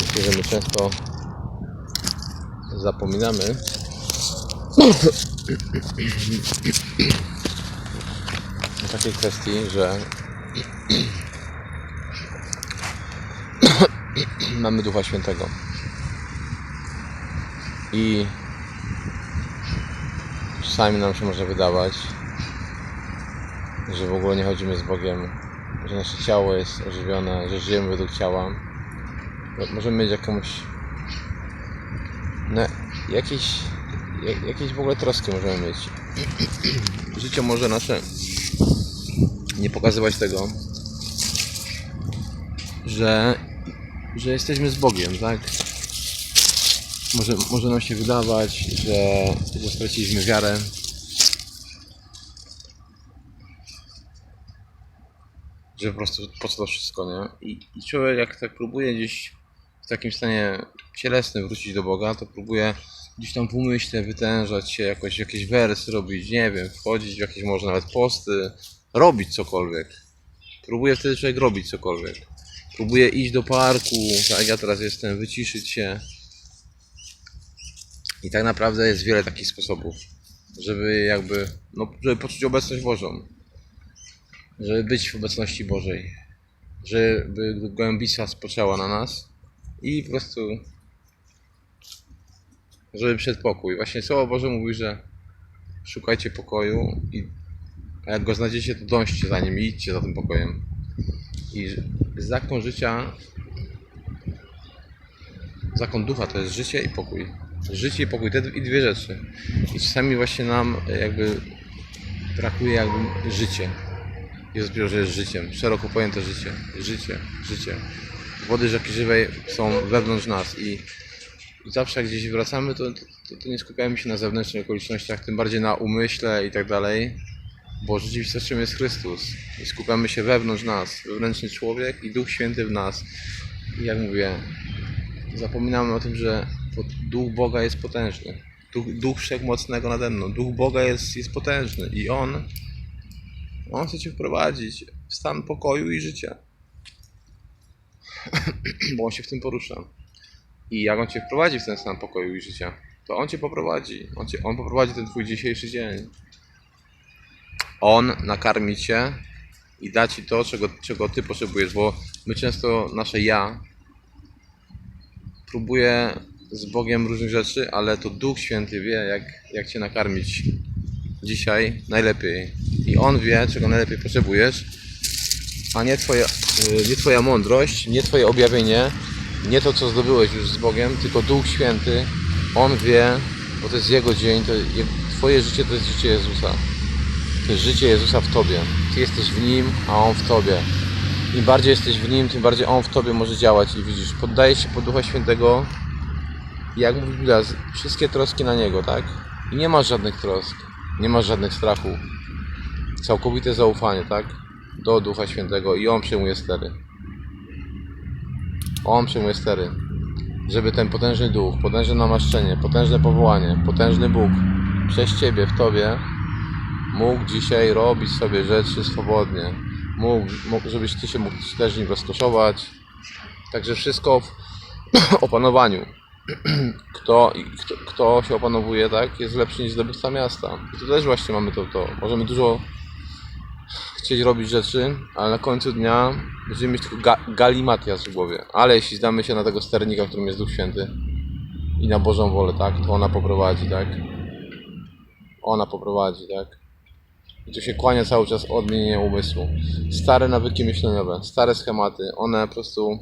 Myślę, że my często zapominamy o takiej kwestii, że mamy Ducha Świętego. I czasami nam się może wydawać, że w ogóle nie chodzimy z Bogiem, że nasze ciało jest ożywione, że żyjemy według ciała. Możemy mieć jakąś. No, jakieś. jak- Jakieś w ogóle troski możemy mieć. Życie może nasze nie pokazywać tego, że, że jesteśmy z Bogiem, tak? Może, może nam się wydawać, że, że straciliśmy wiarę. Że po prostu po co to wszystko, nie? I, I człowiek jak tak próbuje gdzieś w takim stanie cielesnym wrócić do Boga, to próbuje gdzieś tam w umyśle wytężać się, jakoś jakieś wersy robić, nie wiem, wchodzić w jakieś może nawet posty, robić cokolwiek. Próbuje wtedy człowiek robić cokolwiek. Próbuje iść do parku, tak ja teraz jestem, wyciszyć się. I tak naprawdę jest wiele takich sposobów, żeby jakby, no, żeby poczuć obecność Bożą. Żeby być w obecności Bożej. Żeby głębisa spoczęła na nas i po prostu żeby przed pokój. Właśnie Słowo Boże mówi, że szukajcie pokoju i a jak go znajdziecie, to dążcie za nim i idźcie za tym pokojem. I zakon życia, zakon ducha to jest życie i pokój. Życie i pokój, te dwie- rzeczy. I czasami właśnie nam jakby brakuje jakby życie. Jezus powiedział, że jest życiem. Szeroko pojęte życie. Życie, życie. Wody rzeki żywej są wewnątrz nas i i zawsze jak gdzieś wracamy, to, to, to nie skupiamy się na zewnętrznych okolicznościach, tym bardziej na umyśle i tak dalej, bo rzeczywistością jest Chrystus i skupiamy się wewnątrz nas, wewnętrzny człowiek i Duch Święty w nas. I jak mówię, zapominamy o tym, że Duch Boga jest potężny. Duch, Duch Wszechmocnego nade mną. Duch Boga jest, jest potężny i On, On chce Cię wprowadzić w stan pokoju i życia. bo On się w tym porusza. I jak on cię wprowadzi w ten stan pokoju i życia, to on cię poprowadzi. On, cię, on poprowadzi ten twój dzisiejszy dzień. On nakarmi cię i da ci to, czego, czego ty potrzebujesz, bo my często nasze ja próbuje z Bogiem różnych rzeczy, ale to Duch Święty wie, jak, jak cię nakarmić dzisiaj najlepiej. I on wie, czego najlepiej potrzebujesz, a nie twoja, y, nie twoja mądrość, nie twoje objawienie, nie to, co zdobyłeś już z Bogiem, tylko Duch Święty. On wie, bo to jest Jego dzień, to je- Twoje życie to jest życie Jezusa. To jest życie Jezusa w Tobie. Ty jesteś w Nim, a On w Tobie. Im bardziej jesteś w Nim, tym bardziej On w Tobie może działać i widzisz, poddajesz się pod Ducha Świętego jak mówi Biblia, wszystkie troski na Niego, tak? I nie masz żadnych trosk, nie masz żadnych strachów. Całkowite zaufanie, tak? Do Ducha Świętego i On przejmuje stery. On przejmuje stery. Żeby ten potężny duch, potężne namaszczenie, potężne powołanie, potężny Bóg przez Ciebie, w Tobie mógł dzisiaj robić sobie rzeczy swobodnie. Mógł, mógł żebyś Ty się mógł też nim rozkoszować. Także wszystko w opanowaniu. Kto, kto, kto się opanowuje, tak, jest lepszy niż zdobywca miasta. I tu też właśnie mamy to, to. Możemy dużo chcieć robić rzeczy, ale na końcu dnia będziemy mieć tylko ga galimatias w głowie. Ale jeśli zdamy się na tego sternika, którym jest Duch Święty i na Bożą wolę, tak, to ona poprowadzi, tak. Ona poprowadzi, tak. I tu się kłania cały czas odmienienie umysłu. Stare nawyki myśleniowe, stare schematy, one po prostu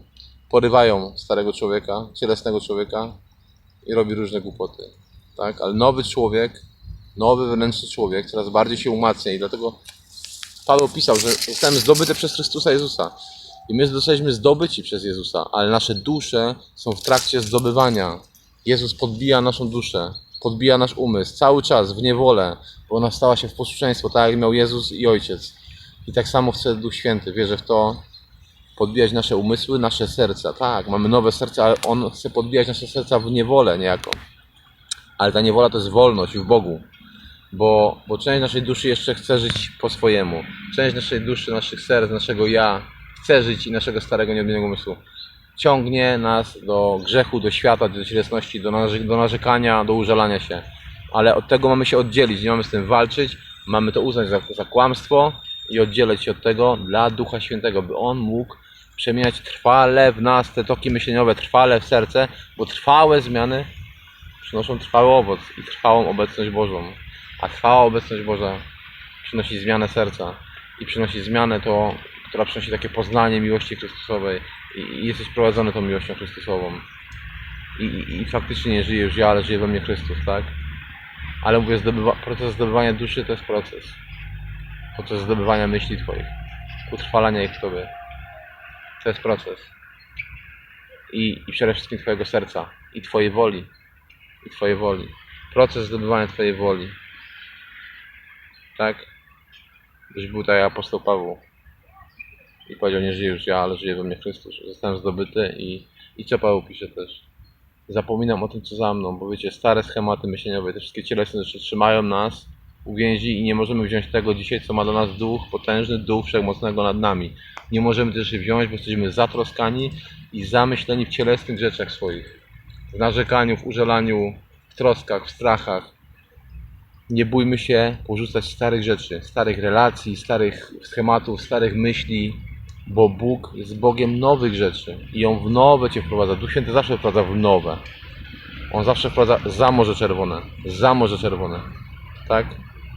porywają starego człowieka, cielesnego człowieka i robi różne głupoty, tak. Ale nowy człowiek, nowy wewnętrzny człowiek coraz bardziej się umacnia i dlatego Paweł pisał, że zostałem zdobyty przez Chrystusa Jezusa. I my zostaliśmy zdobyci przez Jezusa, ale nasze dusze są w trakcie zdobywania. Jezus podbija naszą duszę, podbija nasz umysł cały czas w niewolę, bo ona stała się w posłuszeństwo, tak jak miał Jezus i Ojciec. I tak samo chce Duch Święty, wierzę w to, podbijać nasze umysły, nasze serca. Tak, mamy nowe serce, ale On chce podbijać nasze serca w niewolę niejako. Ale ta niewola to jest wolność w Bogu. Bo, bo część naszej duszy jeszcze chce żyć po swojemu. Część naszej duszy, naszych serc, naszego ja chce żyć i naszego starego, nieodmiennego umysłu ciągnie nas do grzechu, do świata, do cielesności, do, do narzekania, do użalania się. Ale od tego mamy się oddzielić, nie mamy z tym walczyć, mamy to uznać za, za kłamstwo i oddzielać się od tego dla Ducha Świętego, by On mógł przemieniać trwale w nas te toki myśleniowe, trwale w serce, bo trwałe zmiany przynoszą trwały owoc i trwałą obecność Bożą. A trwała obecność Boża przynosi zmianę serca i przynosi zmianę to, która przynosi takie poznanie miłości Chrystusowej i, jesteś prowadzony tą miłością Chrystusową. I, i, I faktycznie nie żyję już ja, ale żyje we mnie Chrystus, tak? Ale mówię, zdobywa, proces zdobywania duszy to jest proces. Proces zdobywania myśli Twoich, utrwalania ich w Tobie. To jest proces. I, I przede wszystkim Twojego serca i Twojej woli. I Twojej woli. Proces zdobywania Twojej woli. Tak? Byś był tak jak apostoł Paweł. I powiedział, nie żyję już ja, ale żyje we mnie Chrystus. Zostałem zdobyty i, i co Paweł pisze też. Zapominam o tym, co za mną, bo wiecie, stare schematy myśleniowe, te wszystkie cielesne rzeczy trzymają nas u więzi i nie możemy wziąć tego dzisiaj, co ma dla nas duch, potężny duch wszechmocnego nad nami. Nie możemy też wziąć, bo jesteśmy zatroskani i zamyśleni w cielesnych rzeczach swoich. W narzekaniu, w użalaniu, w troskach, w strachach. Nie bójmy się porzucać starych rzeczy, starych relacji, starych schematów, starych myśli, bo Bóg jest Bogiem nowych rzeczy i On w nowe Cię wprowadza. Duch Święty zawsze wprowadza w nowe. On zawsze wprowadza za Morze Czerwone, za Morze Czerwone. Tak?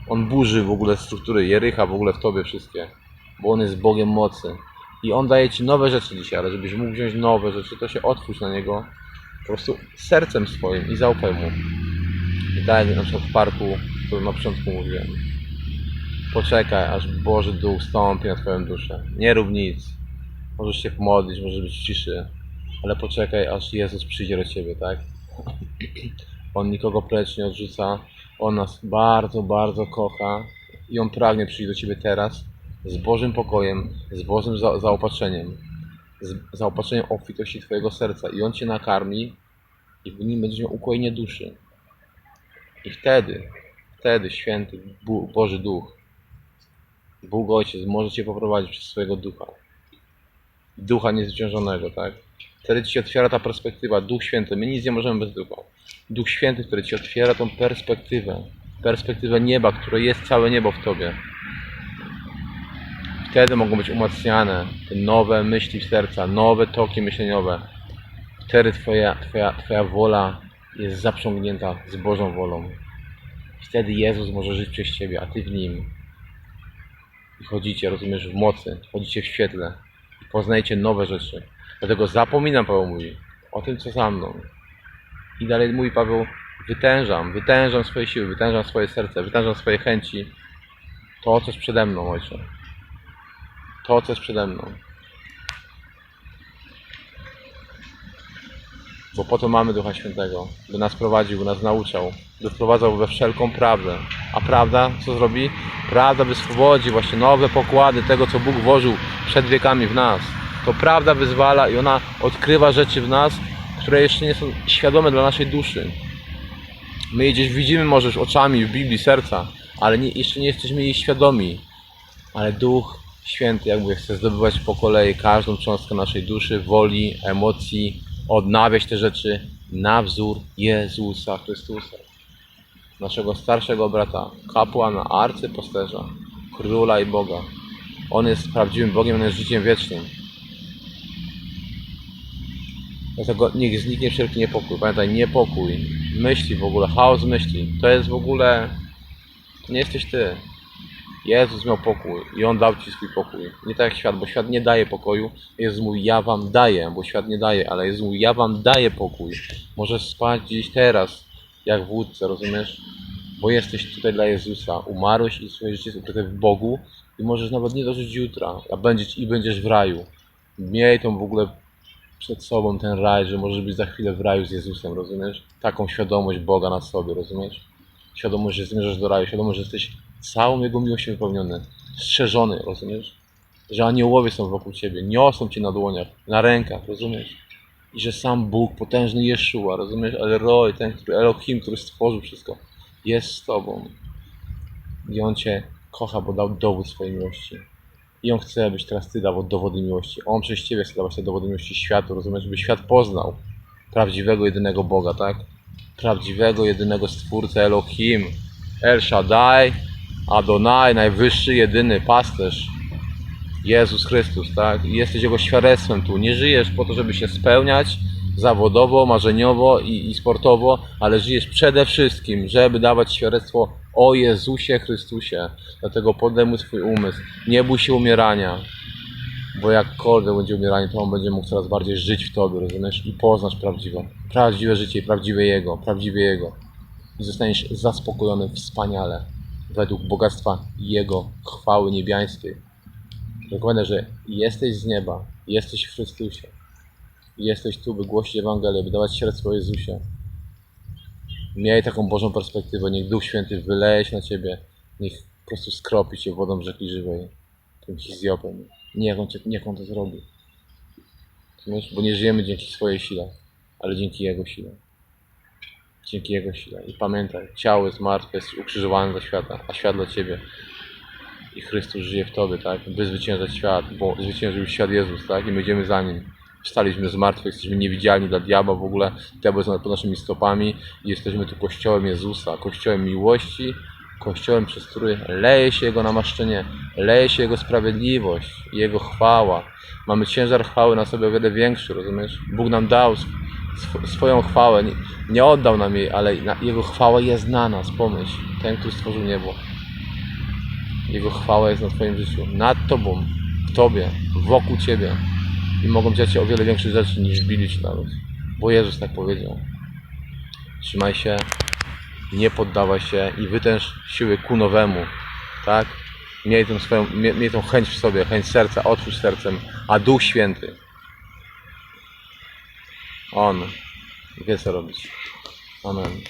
On burzy w ogóle struktury Jericha w ogóle w Tobie wszystkie, bo On jest Bogiem mocy. I On daje Ci nowe rzeczy dzisiaj, ale żebyś mógł wziąć nowe rzeczy, to się otwórz na Niego po prostu sercem swoim i zaufaj Mu. I na przykład w parku, to na początku mówiłem. Poczekaj, aż Boży Duch stąpi na Twoją duszę. Nie rób nic. Możesz się pomodlić, możesz być w ciszy, ale poczekaj, aż Jezus przyjdzie do Ciebie, tak? On nikogo precz nie odrzuca. On nas bardzo, bardzo kocha i On pragnie przyjść do Ciebie teraz z Bożym pokojem, z Bożym za zaopatrzeniem, z zaopatrzeniem obfitości Twojego serca i On Cię nakarmi i w nim będziesz miał ukojenie duszy. I wtedy, wtedy święty Bu- Boży Duch, Bóg Ojciec może Cię poprowadzić przez swojego Ducha. Ducha niezwyciężonego, tak? Wtedy Ci się otwiera ta perspektywa, Duch Święty. My nic nie możemy bez Ducha. Duch Święty, który Ci otwiera tą perspektywę. Perspektywę nieba, które jest całe niebo w Tobie. Wtedy mogą być umacniane te nowe myśli w serca, nowe toki myśleniowe. Wtedy Twoja, twoja, twoja wola jest zaprzągnięta z Bożą wolą. Wtedy Jezus może żyć przez Ciebie, a Ty w Nim. I chodzicie, rozumiesz, w mocy, chodzicie w świetle. I poznajecie nowe rzeczy. Dlatego zapominam, Paweł mówi, o tym, co za mną. I dalej mówi Paweł, wytężam, wytężam swoje siły, wytężam swoje serce, wytężam swoje chęci. To, co jest przede mną, Ojcze. To, co jest przede mną. Bo po to mamy Ducha Świętego, by nas prowadził, by nas nauczał, by wprowadzał we wszelką prawdę. A prawda, co zrobi? Prawda wyswobodzi właśnie nowe pokłady tego, co Bóg włożył przed wiekami w nas. To prawda wyzwala i ona odkrywa rzeczy w nas, które jeszcze nie są świadome dla naszej duszy. My je gdzieś widzimy może już oczami w Biblii serca, ale nie, jeszcze nie jesteśmy jej świadomi. Ale Duch Święty, jak mówię, chce zdobywać po kolei każdą cząstkę naszej duszy, woli, emocji, odnawiać te rzeczy na wzór Jezusa Chrystusa. Naszego starszego brata, kapłana, arcypasterza, króla i Boga. On jest prawdziwym Bogiem, on jest życiem wiecznym. Dlatego niech zniknie wszelki niepokój. Pamiętaj, niepokój, myśli w ogóle, chaos myśli. To jest w ogóle. To nie jesteś ty. Jezus miał pokój i On dał Ci swój pokój. Nie tak jak świat, bo świat nie daje pokoju. Jezus mówi, ja Wam daję, bo świat nie daje, ale Jezus mówi, ja Wam daję pokój. Możesz spać dziś teraz, jak w łódce, rozumiesz? Bo jesteś tutaj dla Jezusa. Umarłeś i swoje życie jest w Bogu i możesz nawet nie dożyć jutra, a będziesz, i będziesz w raju. Miej tą w ogóle przed sobą ten raj, że możesz być za chwilę w raju z Jezusem, rozumiesz? Taką świadomość Boga na sobie, rozumiesz? Świadomość, że zmierzasz do raju, świadomość, że jesteś całą Jego miłością wypełniony, strzeżony, rozumiesz? Że aniołowie są wokół Ciebie, niosą Cię na dłoniach, na rękach, rozumiesz? I że sam Bóg, potężny Jeszua, rozumiesz? El Roy, ten, który Elohim, który stworzył wszystko, jest z Tobą. I On Cię kocha, bo dał dowód swojej miłości. I On chce, abyś teraz Ty dawał dowody miłości. On przez Ciebie chce dawać te dowody miłości światu, rozumiesz? Żeby świat poznał prawdziwego, jedynego Boga, tak? Prawdziwego, jedynego Stwórcę Elohim, El Shaddai, Adonai, najwyższy, jedyny pasterz. Jezus Chrystus, tak? I jesteś Jego świadectwem tu. Nie żyjesz po to, żeby się spełniać zawodowo, marzeniowo i, i sportowo, ale żyjesz przede wszystkim, żeby dawać świadectwo o Jezusie Chrystusie. Dlatego podejmuj swój umysł. Nie bój się umierania, bo jakkolwiek będzie umieranie, to On będzie mógł coraz bardziej żyć w Tobie, rozumiesz? I poznasz prawdziwe, prawdziwe życie i prawdziwe Jego, prawdziwe Jego. I zostaniesz zaspokojony wspaniale według bogactwa Jego chwały niebiańskiej. Dokładnie, że jesteś z nieba, jesteś w Chrystusie. Jesteś tu, by głosić Ewangelię, by dawać świadectwo Jezusie. Miej taką Bożą perspektywę, niech Duch Święty wyleje się na Ciebie, niech po prostu skropi Cię wodą rzeki żywej, tym hizjopem. Niech On, cię, niech on to zrobi. Bo nie żyjemy dzięki swojej sile, ale dzięki Jego sile. Dzięki Jego sile. I pamiętaj, ciało jest martwe, jest ukrzyżowane dla świata, a świat dla Ciebie i Chrystus żyje w Tobie, tak? By zwyciężać świat, bo zwyciężył świat Jezus, tak? I my idziemy za Nim. Wstaliśmy z martwych, jesteśmy niewidzialni dla diabła w ogóle, diabeł jest pod naszymi stopami i jesteśmy tu Kościołem Jezusa, Kościołem miłości, Kościołem, przez który leje się Jego namaszczenie, leje się Jego sprawiedliwość, Jego chwała. Mamy ciężar chwały na sobie o wiele większy, rozumiesz? Bóg nam dał sw- sw- swoją chwałę, nie, nie oddał nam jej, ale Jego chwała jest na nas, pomyśl. Ten, który stworzył niebo. Jego chwała jest na Twoim życiu, nad Tobą, w Tobie, wokół Ciebie. I mogą dziać się o wiele większe rzeczy niż bili Ci nawet. Bo Jezus tak powiedział. Trzymaj się, nie poddawaj się i wytęż siły ku nowemu. Tak? Miej tą, swoją, miej, tą chęć w sobie, chęć serca, otwórz sercem, a Duch Święty. On wie co robić. Amen.